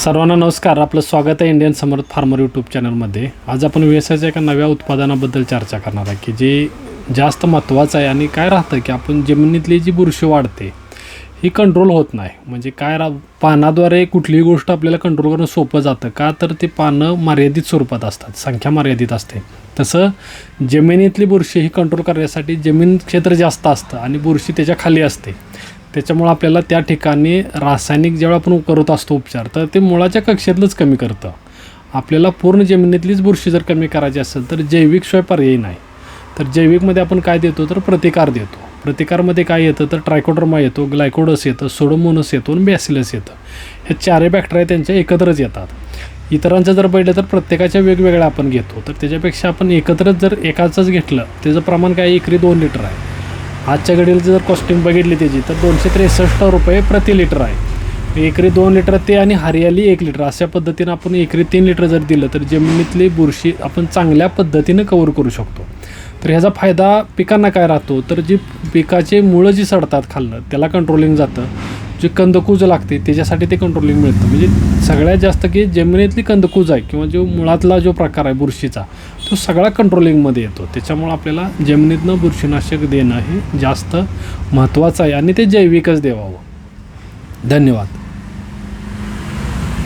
सर्वांना नमस्कार. आपलं स्वागत आहे इंडियन समर्थ फार्मर यूट्यूब चॅनलमध्ये आज आपण व्यवसायाच्या एका नव्या उत्पादनाबद्दल चर्चा करणार आहे की जे जास्त महत्त्वाचं आहे आणि काय राहतं की आपण जमिनीतली जी बुरशी वाढते ही कंट्रोल होत नाही. म्हणजे काय रा पानाद्वारे कुठलीही गोष्ट आपल्याला कंट्रोल करणं सोपं जातं का? तर ते पानं मर्यादित स्वरूपात असतात संख्या मर्यादित असते. तसं जमिनीतली बुरशी ही कंट्रोल करण्यासाठी जमीन क्षेत्र जास्त असतं आणि बुरशी त्याच्याखाली असते. त्याच्यामुळं आपल्याला त्या ठिकाणी रासायनिक जेव्हा आपण करत असतो उपचार तर ते मुळाच्या कक्षेतलंच कमी करतं. आपल्याला पूर्ण जमिनीतलीच बुरशी जर कमी करायची असेल तर जैविकशिवाय पर्याय नाही. तर जैविकमध्ये आपण काय देतो? तर प्रतिकार देतो. प्रतिकारमध्ये काय येतं? तर ट्रायकोड्रमा येतो ग्लायकोडस येतं सोडोमोनस येतो आणि बॅसिलस येतं. हे चारही बॅक्टेरिया त्यांच्या एकत्रच येतात. इतरांचं जर पहिलं तर प्रत्येकाच्या वेगवेगळ्या आपण घेतो. तर त्याच्यापेक्षा आपण एकत्रच जर एकाचंच घेतलं त्याचं प्रमाण काय? एकरी दोन लिटर आहे. आजच्या घडीला जर कॉस्टिंग बघितली त्याची तर दोनशे त्रेसष्ट रुपये प्रति लिटर आहे. एकरी दोन लिटर ते आणि हरियाली एक लिटर अशा पद्धतीनं आपण एकरी तीन लिटर जर दिलं तर जमिनीतली बुरशी आपण चांगल्या पद्धतीनं कवर करू शकतो. तर ह्याचा फायदा पिकांना काय राहतो? तर जी पिकाचे मुळं जी सडतात खाल्लं त्याला कंट्रोलिंग जातं. जे कंदकूज लागते त्याच्यासाठी ते कंट्रोलिंग मिळतं. म्हणजे सगळ्यात जास्त की जमिनीतली कंदकूज आहे किंवा जो मुळातला जो प्रकार आहे बुरशीचा तो सगळा कंट्रोलिंगमध्ये येतो. त्याच्यामुळं आपल्याला जमिनीतनं बुरशीनाशक देणं हे जास्त महत्त्वाचं आहे आणि ते जैविकच देवावं. धन्यवाद.